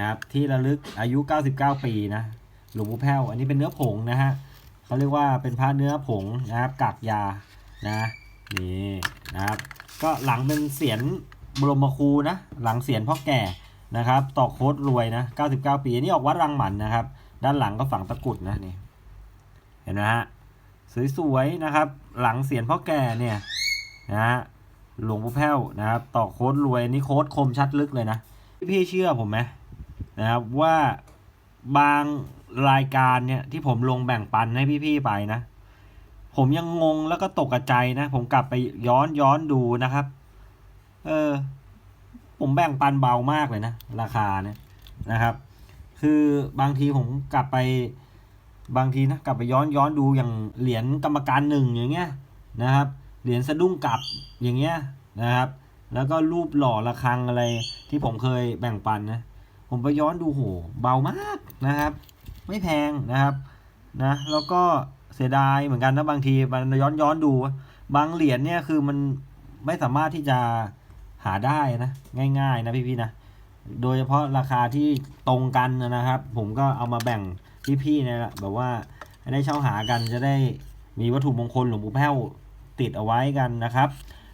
นะครับที่ระลึกอายุ 99 ปีนะหลวงปู่แพ้วอันนี้เป็นเนื้อผงนะฮะเขาเรียกว่าเป็นพระเนื้อผงนะครับกากยานะนี่นะครับ ก็หลังเป็นเสียนบรมครูนะ หลังเสียนพ่อแก่นะครับต่อโคตรรวยนะ 99 ปีอันนี้ออกวัดรังหมันนะครับ ด้านหลังก็ฝังตะกุดนะนี่เห็นไหมฮะสวยๆนะครับ หลังเสียนพ่อแก่เนี่ยนะฮะหลวงปู่แพ้วนะครับต่อโคตรรวยนี่โคตรคมชัดลึกเลยนะพี่เชื่อผมไหม นะครับว่าบางรายการเนี่ยที่ผมลงแบ่งปันให้พี่ๆไปนะ ผมยังงงแล้วก็ตกใจนะ ผมกลับไปย้อนย้อนดูนะครับ เออ ผมแบ่งปันเบามากเลยนะ ราคาเนี่ยนะครับ คือบางทีผมกลับไปบางทีนะกลับไปย้อนย้อนดูอย่างเหรียญกรรมการหนึ่งอย่างเงี้ยนะครับ เหรียญสะดุ้งกลับอย่างเงี้ยนะครับ แล้วก็รูปหล่อระฆังอะไรที่ผมเคยแบ่งปันนะ ผมไปย้อนดูโห เบามากนะครับ ไม่แพงนะครับนะแล้วก็เสียดายเหมือนกันนะบางทีมันย้อนย้อนดูบางเหรียญเนี่ยคือมันไม่สามารถที่จะหาได้นะง่าย ๆ นะพี่ๆนะโดยเฉพาะราคาที่ตรงกันนะครับ ผมก็เอามาแบ่งพี่ๆนะแบบว่าให้ได้เช่าหากันจะได้มีวัตถุมงคลหลวงปู่แพ้วติดเอาไว้กันนะครับ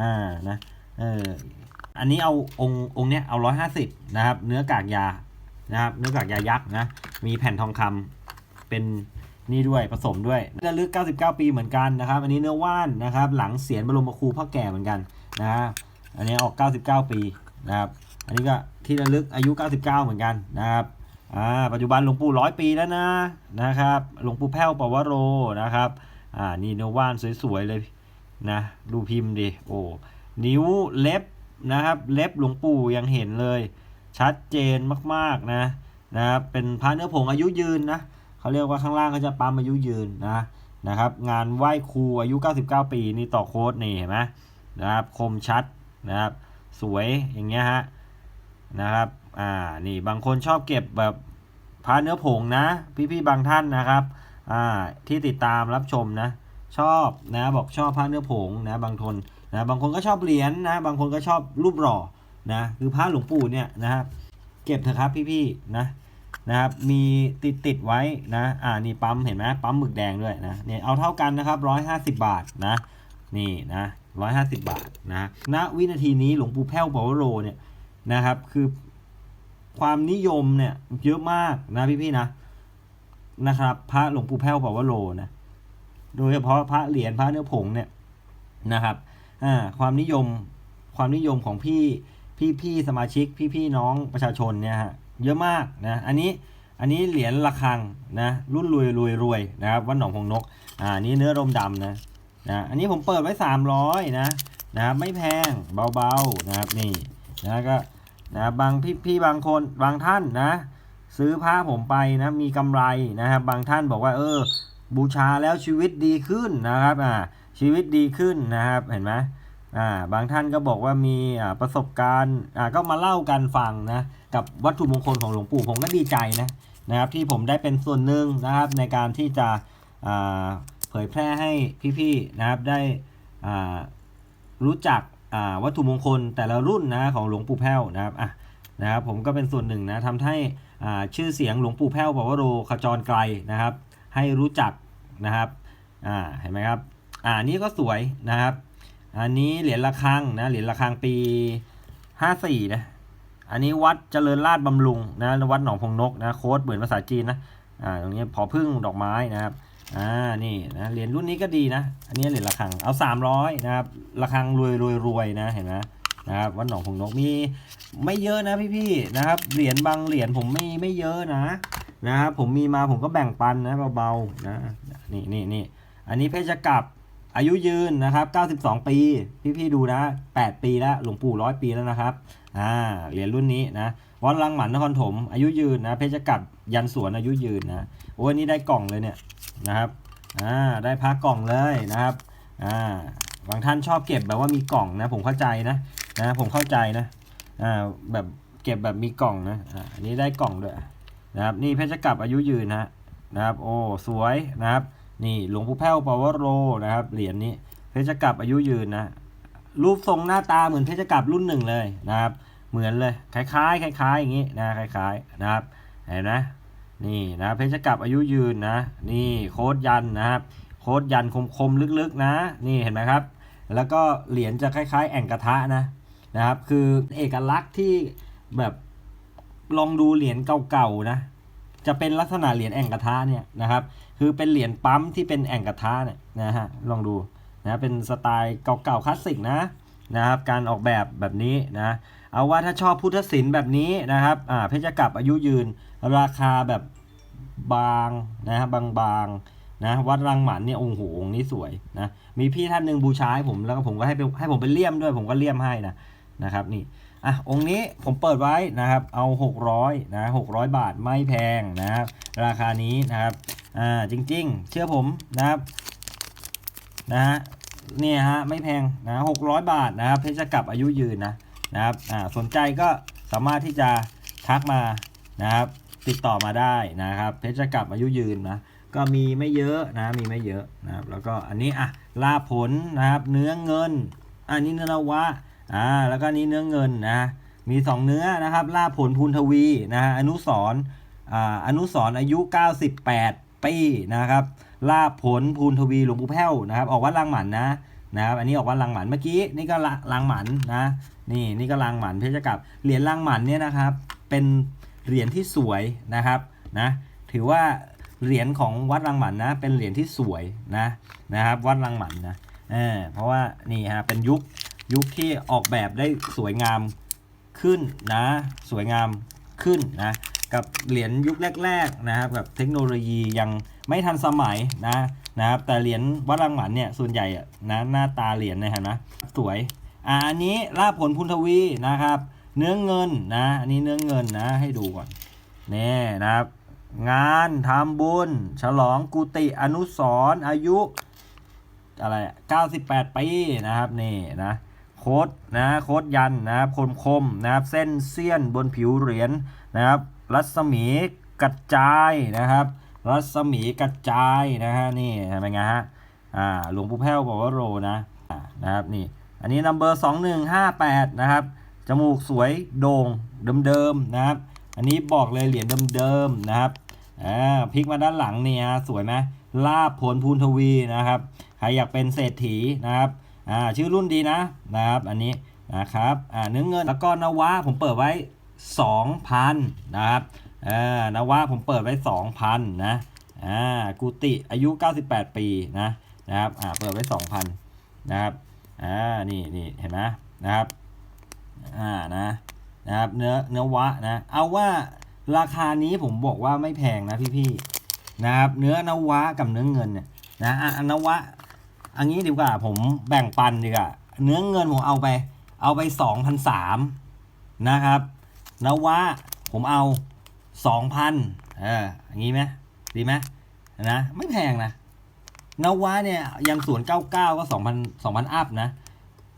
อ่า นะ เออ อันนี้เอาองค์องค์เนี้ยเอาร้อยห้าสิบนะครับ เนื้อกากยานะครับ เนื้อกากยายักษ์นะ มีแผ่นทองคำเป็นนี่ด้วยผสมด้วยระลึก 99 ปีเหมือนกันนะครับ อันนี้เนื้อว่านนะครับ หลังเสียนบรมครูพ่อแก่เหมือนกันนะอันนี้ออก 99 ปีนะครับ อันนี้ก็ที่ระลึกอายุ 99 เหมือนกันนะครับอ่าปัจจุบันหลวงปู่ร้อยปีแล้วนะนะครับหลวงปู่แพ้วปวโรนะครับอ่านี่เนื้อว่านสวยๆเลยนะ ดูพิมพ์ดิโอ้นิ้วเล็บ นะครับ เล็บหลวงปู่ยังเห็นเลย ชัดเจนมากๆนะนะครับเป็นพระเนื้อผงอายุยืนนะเขาเรียกว่าข้างล่างเขาจะปั๊มอายุยืนนะนะครับ งานไหว้ครูอายุ 99 ปีนี่ต่อโค้ดนี่เห็นไหมนะครับคมชัดนะครับ สวยอย่างเงี้ยฮะนะครับอ่านี่บางคนชอบเก็บแบบพระเนื้อผงนะ พี่ๆบางท่านนะครับอ่าที่ติดตามรับชมนะ ชอบนะบอกชอบพระเนื้อผงนะบางคน นะบางคนก็ชอบเหรียญนะบางคนก็ชอบรูปหล่อนะคือพระหลวงปู่เนี่ยนะครับเก็บเถอะครับพี่ๆนะนะครับมีติดติดไว้นะอ่านี่ปั๊มเห็นไหมปั๊มหมึกแดงด้วยนะเนี่ยเอาเท่ากันนะครับร้อยห้าสิบบาทนะนี่นะร้อยห้าสิบบาทนะณวินาทีนี้หลวงปู่แพ้วปวโรเนี่ยนะครับคือความนิยมเนี่ยเยอะมากนะพี่ๆนะนะครับ พระหลวงปู่แพ้วปวโรนะโดยเฉพาะพระเหรียญพระเนื้อผงเนี่ยนะครับ อ่าความนิยมความนิยมของพี่พี่พี่สมาชิกพี่พี่น้องประชาชนเนี่ยฮะเยอะมากนะอันนี้อันนี้เหรียญระฆังนะรุ่นรวยรวยรวยนะครับวัดหนองพงนกอ่านี่เนื้อรมดำนะนะอันนี้ผมเปิดไว้สามร้อยนะนะครับไม่แพงเบาๆนะครับนี่นะก็นะบางพี่พี่บางคนบางท่านนะ ซื้อผ้าผมไปนะมีกำไรนะครับบางท่านบอกว่าเออบูชาแล้วชีวิตดีขึ้นนะครับอ่า ชีวิตดีขึ้นนะครับเห็นไหมอ่าบางท่านก็บอกว่ามีอ่าประสบการณ์อ่าก็มาเล่ากันฟังนะกับวัตถุมงคลของหลวงปู่ผมก็ดีใจนะนะครับที่ผมได้เป็นส่วนหนึ่งนะครับในการที่จะอ่าเผยแพร่ให้พี่ๆนะครับได้อ่ารู้จักอ่าวัตถุมงคลแต่ละรุ่นนะของหลวงปู่แพ้วนะครับอะนะครับผมก็เป็นส่วนหนึ่งนะทำให้อ่าชื่อเสียงหลวงปู่แพ้วปวโรขจรไกลนะครับ ให้รู้จักนะครับอ่าเห็นไหมครับ อ่านี่ก็สวยนะครับ อันนี้เหรียญระฆังนะเหรียญระฆังปี 54นะอันนี้วัดเจริญราชบำรุงนะวัดหนองพงนกนะโค้ดเหมือนภาษาจีนนะอ่าตรงนี้พอพึ่งดอกไม้นะครับอ่านี่นะเหรียญรุ่นนี้ก็ดีนะ อันนี้เหรียญระฆังเอา 300นะครับระฆังรวยรวยรวยนะเห็นไหมนะครับวัดหนองพงนกมีไม่เยอะนะพี่ๆนะครับเหรียญบางเหรียญผมไม่ไม่เยอะนะนะครับผมมีมาผมก็แบ่งปันนะเบาๆนะนี่นี่นี่อันนี้เพชรกับ อายุยืนนะครับ 92 ปี พี่ๆดูนะ 8 ปีแล้ว หลวงปู่ร้อยปีแล้วนะครับ อ่า เหรียญรุ่นนี้นะ วัดลังหมันนครถม อายุยืนนะ เพชรกับยันสวนอายุยืนนะ โอ้ยนี่ได้กล่องเลยเนี่ยนะครับ อ่า ได้พักกล่องเลยนะครับ อ่า บางท่านชอบเก็บแบบว่ามีกล่องนะ ผมเข้าใจนะ นะ ผมเข้าใจนะ อ่า แบบเก็บแบบมีกล่องนะ อ่าอันนี้ได้กล่องด้วยนะครับ นี่เพชรกับอายุยืนนะนะครับ โอ้ สวยนะครับ นี่หลวงปู่แพ้วปวโรนะครับเหรียญนี้เพชรกับอายุยืนนะรูปทรงหน้าตาเหมือนเพชรกับรุ่นหนึ่งเลยนะครับ เหมือนเลยคล้ายๆคล้ายๆอย่างนี้นะคล้ายๆนะครับเห็นไหมนี่นะเพชรกลับอายุยืนนะ นี่โค้ดยันนะครับ โค้ดยันคมๆลึกๆนะ นี่เห็นไหมครับ แล้วก็เหรียญจะคล้าย ๆ แอ่งกระทะนะนะครับ คือเอกลักษณ์ที่แบบลองดูเหรียญเก่าๆนะ จะเป็นลักษณะเหรียญแอ่งกระทะเนี่ยนะครับ คือเป็นเหรียญปั๊มที่เป็นแอ่งกระทะเนี่ยนะฮะลองดูนะเป็นสไตล์เก่าๆคลาสสิกนะนะครับการออกแบบแบบนี้นะเอาว่าถ้าชอบพุทธศิลป์แบบนี้นะครับอ่าเพชรกลับอายุยืนราคาแบบบางนะฮะบางๆนะวัดรังหมันเนี่ยโอ้โหองค์นี้สวยนะมีพี่ท่านหนึ่งบูชาให้ผมแล้วก็ผมก็ให้ไปให้ผมไปเลี่ยมด้วยผมก็เลี่ยมให้นะนะครับนี่ อะองค์นี้ผมเปิดไว้นะครับเอา 600นะ600 บาทไม่แพงนะครับราคานี้นะครับอ่าจริง ๆ เชื่อผมนะครับนะฮะเนี่ยฮะไม่แพงนะ600 บาทนะครับเพชรกลับอายุยืนนะนะครับอ่าสนใจก็สามารถที่จะทักมานะครับติดต่อมาได้นะครับ เพชรกลับอายุยืนนะก็มีไม่เยอะนะมีไม่เยอะนะครับแล้วก็อันนี้อะลาผลนะครับเนื้อเงินอันนี้เนื้อนวะ อ่าแล้วก็นี้เนื้อเงินนะมีสองเนื้อนะครับลาผลพูนทวีนะฮะอนุสรอ่าอนุสรอายุ 98 ปีนะครับลาผลพูนทวีหลวงปู่แพ้วนะครับ ออกวัดลางหมันนะนะครับอันนี้ออกวัดลางหมันเมื่อกี้นี่ก็ละลางหมันนะนี่นี่ก็ลางหมันเพชรกลับเหรียญลางหมันเนี่ยนะครับ เป็นเหรียญที่สวยนะครับนะถือว่าเหรียญของวัดลางหมันนะเป็นเหรียญที่สวยนะนะครับวัดลางหมันนะเออเพราะว่านี่ฮะเป็นยุค ยุคที่ออกแบบได้สวยงามขึ้นนะ สวยงามขึ้นนะ กับเหรียญยุคแรกๆนะครับกับเทคโนโลยียังไม่ทันสมัยนะนะครับแต่เหรียญวัดรังหมันเนี่ยส่วนใหญ่อะนะหน้าตาเหรียญนี่ยเห็นไหมสวยอ่าอันนี้ลาผลพุนทวีนะครับ เนื้อเงินนะอันนี้เนื้อเงินนะให้ดูก่อนนี่นะครับ งานทำบุญ ฉลองกุฏิอนุสรอายุอะไรอะ98ปีนะครับนี่นะ โค้ดนะโค้ดยันนะครับคมคมนะครับเส้นเสี้ยนบนผิวเหรียญนะครับ รัศมีกระจายนะครับ รัศมีกระจายนะฮะนี่เห็นไหมไงฮะอ่าหลวงปู่แพ้วบอกว่าโรนะนะครับนี่อันนี้นัมเบอร์2158นะครับจมูกสวยโด่งเดิมๆนะครับ อันนี้บอกเลยเหรียญเดิมๆนะครับอ่าพลิกมาด้านหลังนี่ฮะสวยไหมลาบผลพูนทวีนะครับใครอยากเป็นเศรษฐีนะครับ อ่าชื่อรุ่นดีนะนะครับอันนี้นะครับอ่าเนื้อเงินแล้วก็นวะผมเปิดไว้ 2,000 นะครับอ่านวะผมเปิดไว้ 2,000 นะอ่ากุติอายุ 98 ปีนะนะครับอ่าเปิดไว้ 2,000 นะครับอ่านี่นี่เห็นไหมนะครับอ่านะนะครับเนื้อเนื้อวะนะเอาว่าราคานี้ผมบอกว่าไม่แพงนะพี่ๆนะครับเนื้อนวะกับเนื้อเงินเนี่ยนะอะอันนวะ อันนี้ดีกว่าผมแบ่งปันดีกว่าเนื้อเงินผมเอาไป เอาไปสองพันสามนะครับนวะผมเอาสองพันเอออย่างนี้ไหมดีไหมนะไม่แพงนะนวะเนี่ยยันศูนเก้าเก้าก็สองพันสองพันอัพนะ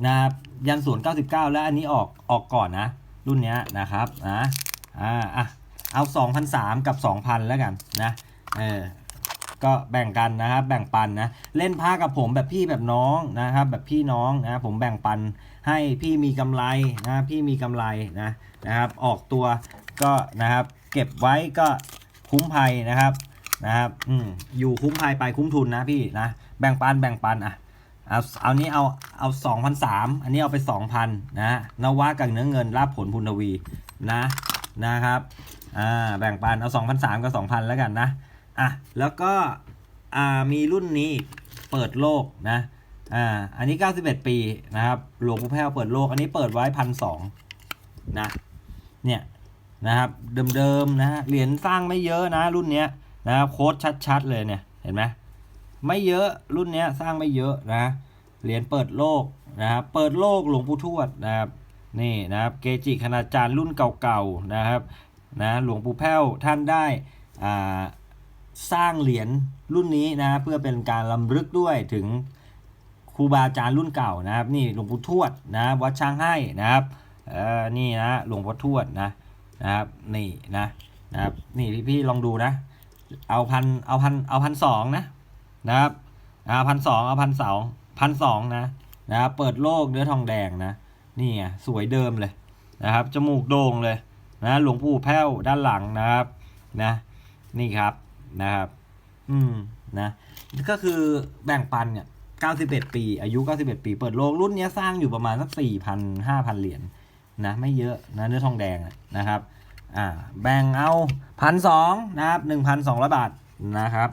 นะครับยันศูนเก้าสิบเก้าแล้วอันนี้ออกออกก่อนนะ รุ่นเนี้ยนะครับนะอ่าอะเอาสองพันสามกับสองพันแล้วกันนะเออ ก็แบ่งกันนะครับแบ่งปันนะเล่นผ้ากับผมแบบพี่แบบน้องนะครับแบบพี่น้องนะผมแบ่งปันให้พี่มีกำไรนะพี่มีกำไรนะนะครับ ออกตัวก็นะครับ เก็บไว้ก็คุ้มภัยนะครับนะครับอืมอยู่คุ้มภายไปคุ้มทุนนะพี่นะแบ่งปันแบ่งปันอะเอาเอานี้เอาเอาสองพันสามอันนี้เอาไปสองพันนะนวะกับเนื้อเงินลาบผลพุนทวีนะนะครับอ่าแบ่งปันเอาสองพันสามกับสองพันแล้วกันนะ อะแล้วก็อ่ามีรุ่นนี้เปิดโลกนะอ่าอันนี้ 91 ปีนะครับหลวงปู่แพ้วเปิดโลก อันนี้เปิดไว้พันสองนะเนี่ยนะครับเดิมๆนะฮะเหรียญสร้างไม่เยอะนะรุ่นเนี้ยนะครับโค้ดชัดๆเลยเนี่ยเห็นไหมไม่เยอะรุ่นเนี้ยสร้างไม่เยอะนะเหรียญเปิดโลกนะครับเปิดโลกหลวงปู่ทวดนะครับนี่นะครับเกจิคณาจารย์รุ่นเก่าๆนะครับนะหลวงปู่แพ้วท่านได้อ่า สร้างเหรียญรุ่นนี้นะเพื่อเป็นการลำลึกด้วยถึงครูบาอาจารย์รุ่นเก่านะครับ นี่หลวงปู่ทวดนะวัดช้างให้นะครับเออนี่นะหลวงพ่อทวดนะนะครับนี่นะนะครับนี่พี่ๆลองดูนะ เอาพันเอาพันเอาพันสองนะนะครับอ่าพันสองเอาพันสองพันสองนะนะครับเปิดโลกเนื้อทองแดงนะนี่ไงสวยเดิมเลยนะครับจมูกโด่งเลยนะหลวงปู่แพ้วด้านหลังนะครับนะนี่ครับ นะครับ อืมนะ ก็คือแบ่งปันเนี่ย91ปี อายุ91ปี เปิดโลกรุ่นเนี้ยสร้างอยู่ประมาณสัก4,000 5,000เหรียญนะไม่เยอะนะเนื้อทองแดงอะนะครับ อ่า แบ่งเอาพันสองนะครับ1,200บาทนะครับ